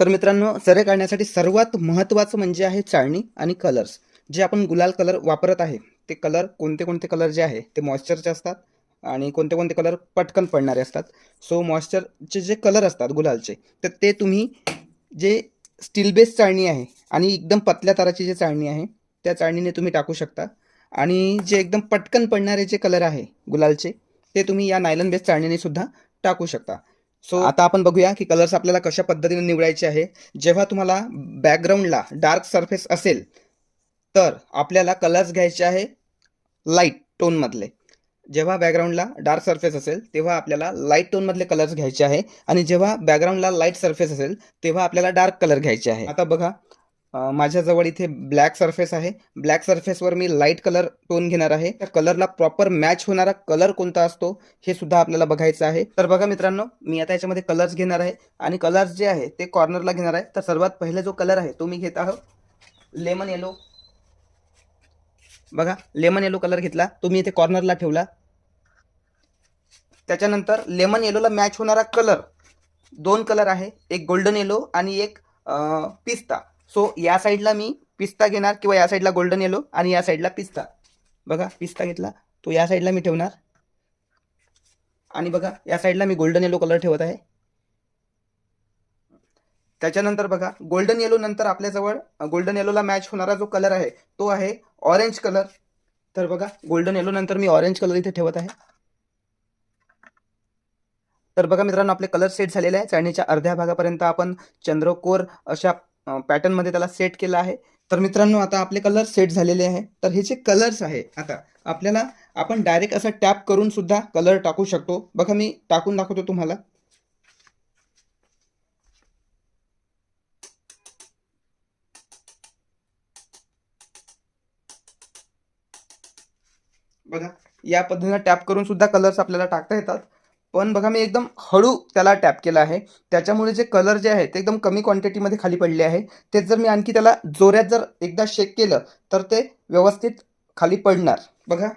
तर मित्रांनो सरे काढण्यासाठी सर्वात महत्त्वाचं म्हणजे आहे चाळणी आणि कलर्स जे आपण गुलाल कलर वापरत आहे ते कलर कोणते कोणते कलर जे आहे ते मॉइश्चरचे असतात आणि कोणते कोणते कलर पटकन पडणारे असतात. सो मॉइश्चरचे जे कलर असतात गुलालचे तर ते तुम्ही जे स्टील बेस चाळणी आहे आणि एकदम पतल्या ताराची जी चाळणी आहे त्या चाळणीने तुम्ही टाकू शकता. आणि जे एकदम पटकन पडणारे जे कलर आहे गुलालचे ते तुम्ही या नायलन बेस चाळणीने सुद्धा टाकू शकता. सो आता आपण बघूया की कलर्स आपल्याला कशा पद्धतीने निवडायचे आहे. जेव्हा तुम्हाला बॅकग्राऊंडला डार्क सरफेस असेल तर आपल्याला कलर्स घ्यायचे आहे लाइट टोनमधले जेव्हा बॅकग्राऊंडला डार्क सरफेस असेल तेव्हा आपल्याला लाइट टोनमधले कलर्स घ्यायचे आहे. आणि जेव्हा बॅकग्राऊंडला लाइट सरफेस असेल तेव्हा आपल्याला डार्क कलर घ्यायचे आहे. आता बघा माझ्याजवळ इथे ब्लॅक सरफेस आहे. ब्लॅक सरफेसवर मी लाइट कलर टोन घेणार आहे. त्या कलरला प्रॉपर मॅच होणारा कलर कोणता असतो हे सुद्धा आपल्याला बघायचं आहे. तर बघा मित्रांनो मी आता याच्यामध्ये कलर्स घेणार आहे आणि कलर्स जे आहे ते कॉर्नरला घेणार आहे. तर सर्वात पहिले जो कलर आहे तो मी घेत आहोत लेमन येलो. बघा लेमन येलो कलर घेतला तो मी इथे कॉर्नरला ठेवला. त्याच्यानंतर लेमन येलोला मॅच होणारा कलर दोन कलर आहे. एक गोल्डन येलो आणि एक पिस्ता. सो या साईडला मी पिस्ता घेणार किंवा या साईडला गोल्डन येलो आणि या साईडला पिस्ता. बघा पिस्ता घेतला. तो या साईडला मी ठेवणार. आणि बघा या साईडला मी गोल्डन येलो कलर ठेवत आहे. त्याच्यानंतर बघा गोल्डन येलो नंतर आपल्याजवळ गोल्डन येलोला मॅच होणारा जो कलर आहे तो आहे ऑरेंज कलर तर बघा गोल्डन येलो नंतर मी ऑरेंज कलर इथे ठेवत आहे. तर बघा मित्रांनो आपले कलर सेट झालेले आहे चाळणीच्या अर्ध्या भागापर्यंत आपण चंद्रकोर अशा पॅटर्नमध्ये त्याला सेट केला आहे. तर मित्रांनो आता आपले कलर सेट झालेले आहे. तर हे जे कलर्स आहे आता आपल्याला आपण डायरेक्ट असं टॅप करून सुद्धा कलर टाकू शकतो. बघा मी टाकून दाखवतो तुम्हाला. बघा या पद्धतीनं टॅप करून सुद्धा कलर्स आपल्याला टाकता येतात. पण बघा मी एकदम हळू त्याला टॅप केला आहे. त्याच्यामुळे जे कलर जे आहे ते एकदम कमी क्वांटिटीमध्ये खाली पडले आहे. तेच जर मी आणखी त्याला जोऱ्यात जर एकदा शेक केलं तर ते व्यवस्थित खाली पडणार. बघा.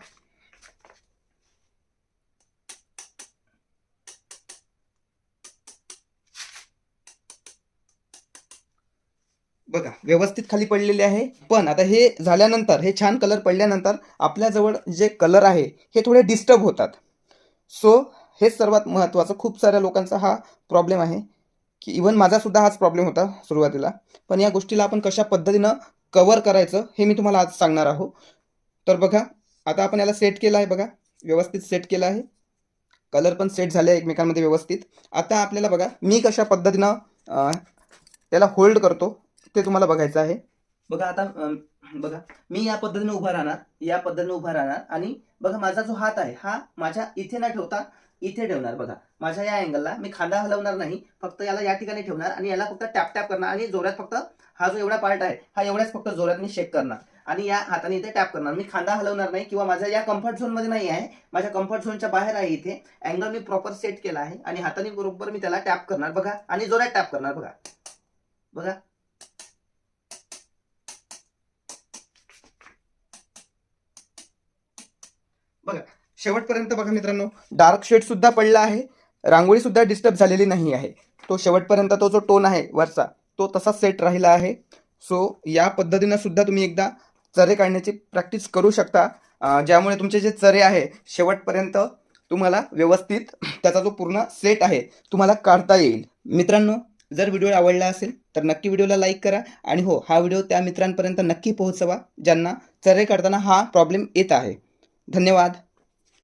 बघा व्यवस्थित खाली पडलेले आहे. पण आता हे झाल्यानंतर हे छान कलर पडल्यानंतर आपल्याजवळ जे कलर आहे हे थोडे डिस्टर्ब होतात. सो हेच सर्वात महत्त्वाचं खूप साऱ्या लोकांचा हा प्रॉब्लेम आहे की इवन माझासुद्धा हाच प्रॉब्लेम होता सुरुवातीला. पण या गोष्टीला आपण कशा पद्धतीनं कवर करायचं हे मी तुम्हाला आज सांगणार आहो. तर बघा आता आपण याला सेट केलं आहे बघा. व्यवस्थित सेट केलं आहे. कलर पण सेट झाले एकमेकांमध्ये व्यवस्थित. आता आपल्याला बघा मी कशा पद्धतीनं त्याला होल्ड करतो ते तुम्हाला बघायचं आहे. बघा आता बघा मी या पद्धतीने उभा राहणार या पद्धतीने उभा राहणार आणि बघा माझा जो हात आहे हा माझ्या इथे न ठेवता इथे ठेवणार. बघा माझ्या या अँगलला मी खांदा हलवणार नाही फक्त याला या ठिकाणी ठेवणार आणि याला फक्त टॅप टॅप करणार. आणि जोरात फक्त हा जो एवढा पार्ट आहे हा एवढ्याच फक्त जोरात मी शेक करणार. आणि या हाताने इथे टॅप करणार. मी खांदा हलवणार नाही किंवा माझ्या या कम्फर्ट झोनमध्ये नाही आहे. माझ्या कम्फर्ट झोनच्या बाहेर आहे इथे. अँगल मी प्रॉपर सेट केला आहे आणि हाताने बरोबर मी त्याला टॅप करणार. बघा आणि जोरात टॅप करणार. बघा. बघा. बघा. शेवटपर्यंत बघा मित्रांनो डार्क शेड सुद्धा पडला आहे. रांगोळी सुद्धा डिस्टर्ब झालेली नाही आहे. तो शेवटपर्यंत तो जो टोन आहे वरचा तो तसा सेट राहिला आहे. सो या पद्धतीनं सुद्धा तुम्ही एकदा चरे काढण्याची प्रॅक्टिस करू शकता. ज्यामुळे तुमचे जे चरे आहे शेवटपर्यंत तुम्हाला व्यवस्थित त्याचा जो पूर्ण सेट आहे तुम्हाला काढता येईल. मित्रांनो जर व्हिडिओ आवडला असेल तर नक्की व्हिडिओला लाईक करा. आणि हो हा व्हिडिओ त्या मित्रांपर्यंत नक्की पोहोचवा ज्यांना चरे काढताना हा प्रॉब्लेम येत आहे. धन्यवाद.